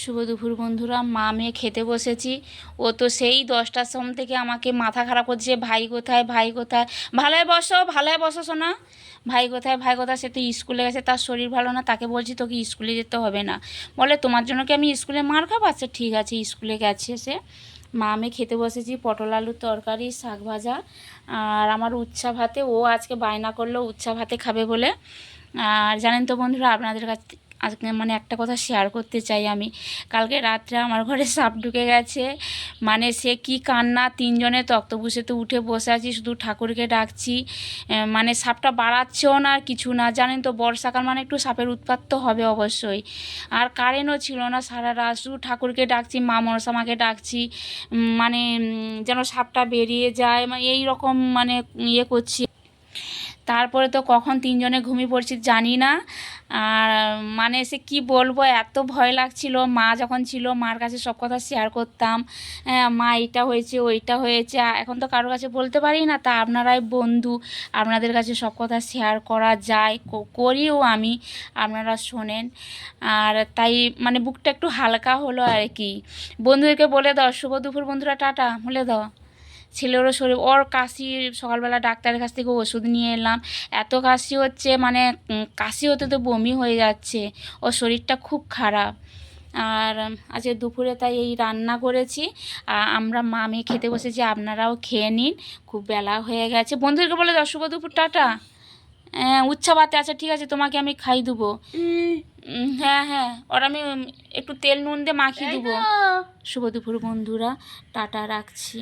শুভ দুপুর বন্ধুরা, মা মেয়ে খেতে বসেছি। ও তো সেই দশটার সময় থেকে আমাকে মাথা খারাপ করছে, ভাই কোথায় ভাই কোথায়? ভালোয় বসো ভালোয় বসো শোনা ভাই কোথায় ভাই কোথায়? সে তো স্কুলে গেছে, তার শরীর ভালো না, তাকে বলছি তোকে স্কুলে যেতে হবে না। বলে, তোমার জন্য কি আমি স্কুলে মার খাব? আচ্ছা ঠিক আছে, স্কুলে গেছে সে। মা আমি খেতে বসেছি, পটল আলুর তরকারি, শাক ভাজা, আর আমার উচ্ছা ভাতে, ও আজকে বায়না করল, উচ্ছা ভাতে খাবে বলে। আর জানেন তো বন্ধুরা, আপনাদের কাছ আজকে মানে একটা কথা শেয়ার করতে চাই আমি। কালকে রাত্রে আমার ঘরে সাপ ঢুকে গেছে। মানে সে কি কান্না, তিনজনে তক্তবুসেতে উঠে বসে আছি, শুধু ঠাকুরকে ডাকছি। মানে সাপটা বাড়াচ্ছেও না আর কিছু না। জানেন তো বর্ষাকাল মানে একটু সাপের উৎপাত তো হবে অবশ্যই। আর কারেন্টও ছিল না সারা রাত। শুধু ঠাকুরকে ডাকছি, মা মনসা মাকে ডাকছি মানে যেন সাপটা বেরিয়ে যায়। মানে এই রকম মানে ইয়ে করছি। তারপরে তো কখন তিনজনে ঘুমিয়ে পড়ছি জানি না। আর মানে সে কি বলব এত ভয় লাগছিল। মা যখন ছিল মার কাছে সব কথা শেয়ার করতাম। হ্যাঁ, মা এইটা হয়েছে ওইটা হয়েছে। এখন তো কারোর কাছে বলতে পারি না তা আপনারাই বন্ধু। আপনাদের কাছে সব কথা শেয়ার করা যায় করিও আমি আপনারা শোনেন। আর তাই মানে বুকটা একটু হালকা হলো আর কি। বন্ধুদেরকে বলে দাও শুভ দুপুর বন্ধুরা টাটা বলে দাও। ছেলেরও শরীর ওর কাশি সকালবেলা ডাক্তারের কাছ থেকে ওষুধ নিয়ে এলাম। এত কাশি হচ্ছে মানে কাশি হতে তো বমি হয়ে যাচ্ছে। ওর শরীরটা খুব খারাপ। আর আজকে দুপুরে তাই এই রান্না করেছি। আমরা মা মেয়ে খেতে বসেছি আপনারাও খেয়ে নিন। খুব বেলা হয়ে গেছে। বন্ধুদেরকে বলে দাও শুভ দুপুর টাটা। হ্যাঁ উচ্ছা ভাতে আছে ঠিক আছে তোমাকে আমি খাই দেবো। হ্যাঁ হ্যাঁ ওর আমি একটু তেল নুন দিয়ে মাখিয়ে দেবো। শুভ দুপুর বন্ধুরা। টাটা রাখছি।